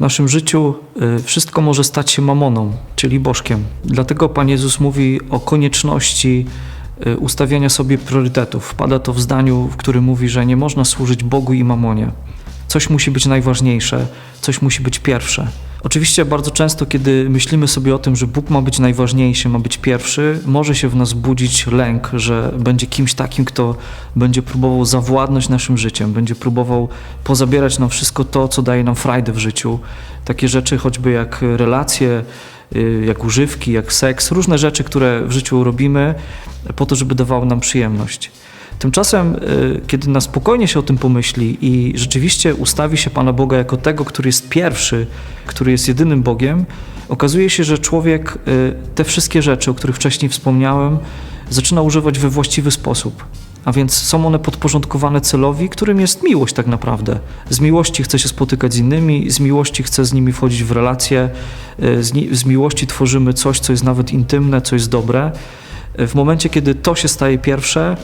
naszym życiu y, wszystko może stać się mamoną, czyli bożkiem. Dlatego Pan Jezus mówi o konieczności y, ustawiania sobie priorytetów. Wpada to w zdaniu, w którym mówi, że nie można służyć Bogu i mamonie. Coś musi być najważniejsze, coś musi być pierwsze. Oczywiście bardzo często, kiedy myślimy sobie o tym, że Bóg ma być najważniejszy, ma być pierwszy, może się w nas budzić lęk, że będzie kimś takim, kto będzie próbował zawładnąć naszym życiem, będzie próbował pozabierać nam wszystko to, co daje nam frajdę w życiu. Takie rzeczy choćby jak relacje, y, jak używki, jak seks, różne rzeczy, które w życiu robimy po to, żeby dawały nam przyjemność. Tymczasem, y, kiedy na spokojnie się o tym pomyśli i rzeczywiście ustawi się Pana Boga jako tego, który jest pierwszy, który jest jedynym Bogiem, okazuje się, że człowiek y, te wszystkie rzeczy, o których wcześniej wspomniałem, zaczyna używać we właściwy sposób. A więc są one podporządkowane celowi, którym jest miłość tak naprawdę. Z miłości chce się spotykać z innymi, z miłości chce z nimi wchodzić w relacje, y, z, ni- z miłości tworzymy coś, co jest nawet intymne, co jest dobre. W momencie, kiedy to się staje pierwsze,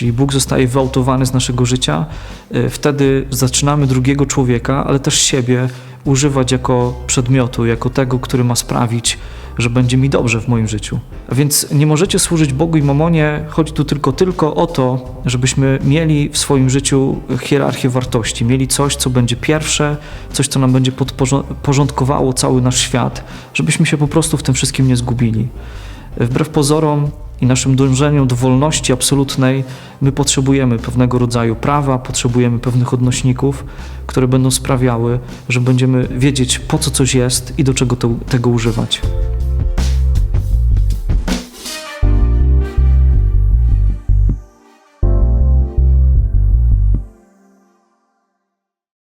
czyli Bóg zostaje wyautowany z naszego życia, y, wtedy zaczynamy drugiego człowieka, ale też siebie używać jako przedmiotu, jako tego, który ma sprawić, że będzie mi dobrze w moim życiu. A więc nie możecie służyć Bogu i mamonie, chodzi tu tylko, tylko o to, żebyśmy mieli w swoim życiu hierarchię wartości, mieli coś, co będzie pierwsze, coś, co nam będzie podporządkowało cały nasz świat, żebyśmy się po prostu w tym wszystkim nie zgubili. Wbrew pozorom i naszym dążeniu do wolności absolutnej, my potrzebujemy pewnego rodzaju prawa, potrzebujemy pewnych odnośników, które będą sprawiały, że będziemy wiedzieć, po co coś jest i do czego to, tego używać.